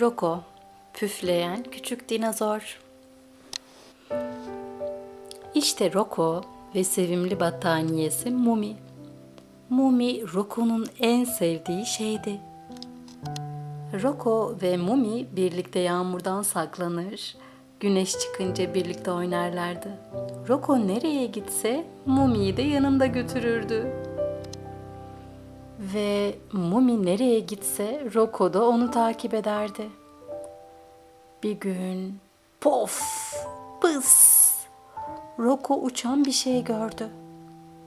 Roko, püfleyen küçük dinozor. İşte Roko ve sevimli battaniyesi Mumi. Mumi Roko'nun en sevdiği şeydi. Roko ve Mumi birlikte yağmurdan saklanır, güneş çıkınca birlikte oynarlardı. Roko nereye gitse Mumi'yi de yanında götürürdü. Ve Mumi nereye gitse Roko da onu takip ederdi. Bir gün pof pıs Roko uçan bir şey gördü.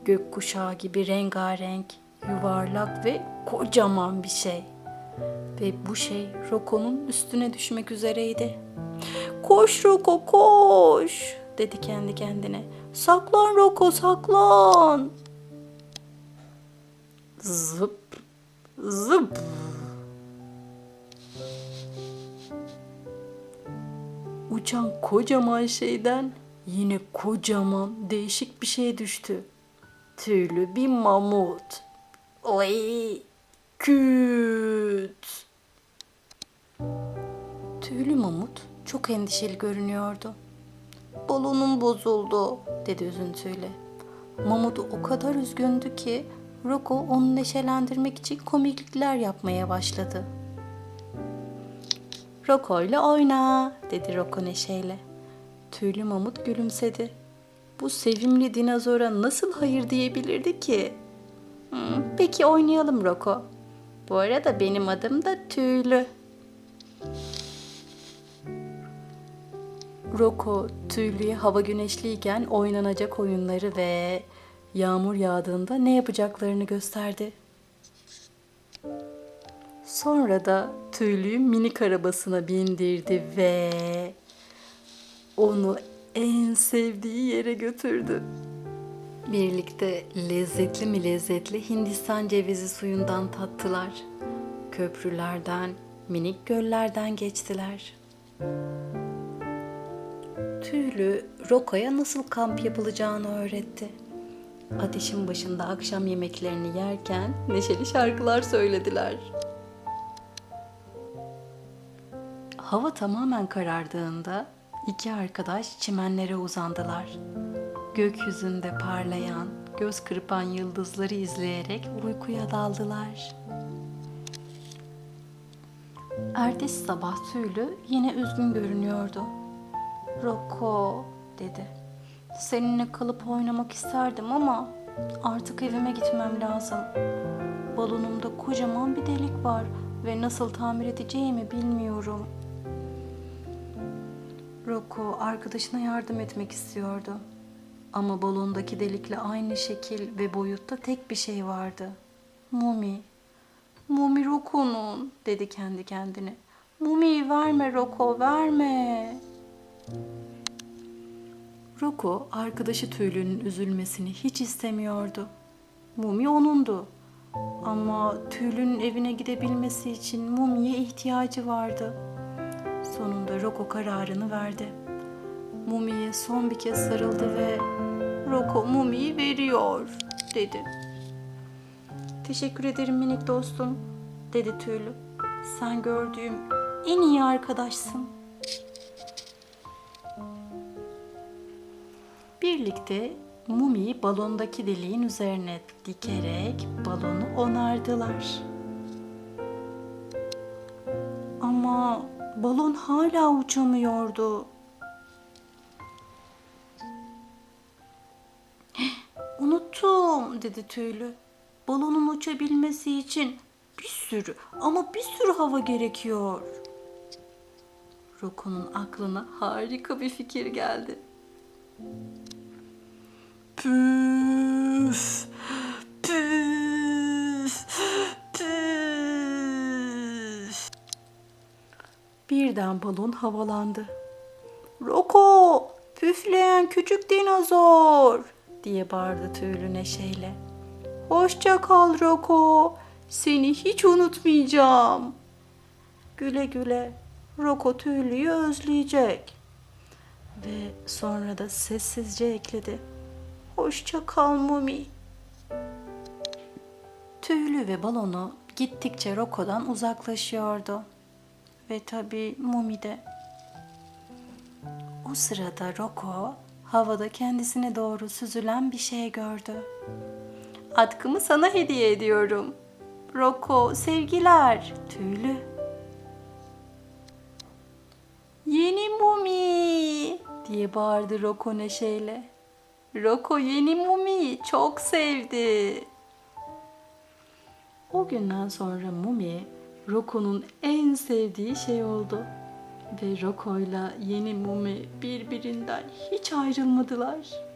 Gökkuşağı gibi rengarenk, yuvarlak ve kocaman bir şey. Ve bu şey Roko'nun üstüne düşmek üzereydi. Koş Roko koş dedi kendi kendine. Saklan Roko saklan. Zıp zıp. Uçan kocaman şeyden yine kocaman değişik bir şey düştü. Tüylü bir mamut. Oy küt. Tüylü mamut çok endişeli görünüyordu. Balonum bozuldu dedi üzüntüyle. Mamut o kadar üzgündü ki Roko onu neşelendirmek için komiklikler yapmaya başladı. Roko ile oyna dedi Roko neşeyle. Tüylü mamut gülümsedi. Bu sevimli dinozora nasıl hayır diyebilirdi ki? "Hmm, peki oynayalım Roko. Bu arada benim adım da Tüylü. Roko tüylüye hava güneşliyken oynanacak oyunları ve yağmur yağdığında ne yapacaklarını gösterdi. Sonra da tüylüyü minik arabasına bindirdi ve onu en sevdiği yere götürdü. Birlikte lezzetli mi lezzetli Hindistan cevizi suyundan tattılar. Köprülerden, minik göllerden geçtiler. Tüylü Roko'ya nasıl kamp yapılacağını öğretti. Ateşin başında akşam yemeklerini yerken neşeli şarkılar söylediler. Hava tamamen karardığında iki arkadaş çimenlere uzandılar. Gökyüzünde parlayan, göz kırpan yıldızları izleyerek uykuya daldılar. Ertesi sabah Tüylü yine üzgün görünüyordu. Roko dedi. Seninle kalıp oynamak isterdim ama artık evime gitmem lazım. Balonumda kocaman bir delik var ve nasıl tamir edeceğimi bilmiyorum. Roko arkadaşına yardım etmek istiyordu. Ama balondaki delikle aynı şekil ve boyutta tek bir şey vardı. Mumi. Mumi Roko'nun dedi kendi kendine. Mumi'yi verme Roko verme. Roko arkadaşı Tüylü'nün üzülmesini hiç istemiyordu. Mumi onundu. Ama Tüylü'nün evine gidebilmesi için Mumi'ye ihtiyacı vardı. Sonunda Roko kararını verdi. Mumi'ye son bir kez sarıldı ve Roko Mumi'yi veriyor dedi. Teşekkür ederim minik dostum dedi Tüylü. Sen gördüğüm en iyi arkadaşsın. Birlikte Mumi'yi balondaki deliğin üzerine dikerek balonu onardılar. Ama balon hala uçamıyordu. Unuttum dedi tüylü. Balonun uçabilmesi için bir sürü ama bir sürü hava gerekiyor. Roko'nun aklına harika bir fikir geldi. Püf, püf, püf. Birden balon havalandı. Roko, püfleyen küçük dinozor diye bağırdı tüylü neşeyle. Hoşça kal Roko, seni hiç unutmayacağım. Güle güle, Roko tüylüyü özleyecek. Ve sonra da sessizce ekledi. Hoşça kal Mumi. Tüylü ve balonu gittikçe Roko'dan uzaklaşıyordu. ve tabii Mumi de. O sırada Roko havada kendisine doğru süzülen bir şey gördü. Atkımı sana hediye ediyorum. Roko, sevgiler, tüylü. Yeni Mumi diye bağırdı Roko neşeyle. Roko yeni Mumi çok sevdi. O günden sonra Mumi Roko'nun en sevdiği şey oldu. Ve Roko'yla yeni Mumi birbirinden hiç ayrılmadılar.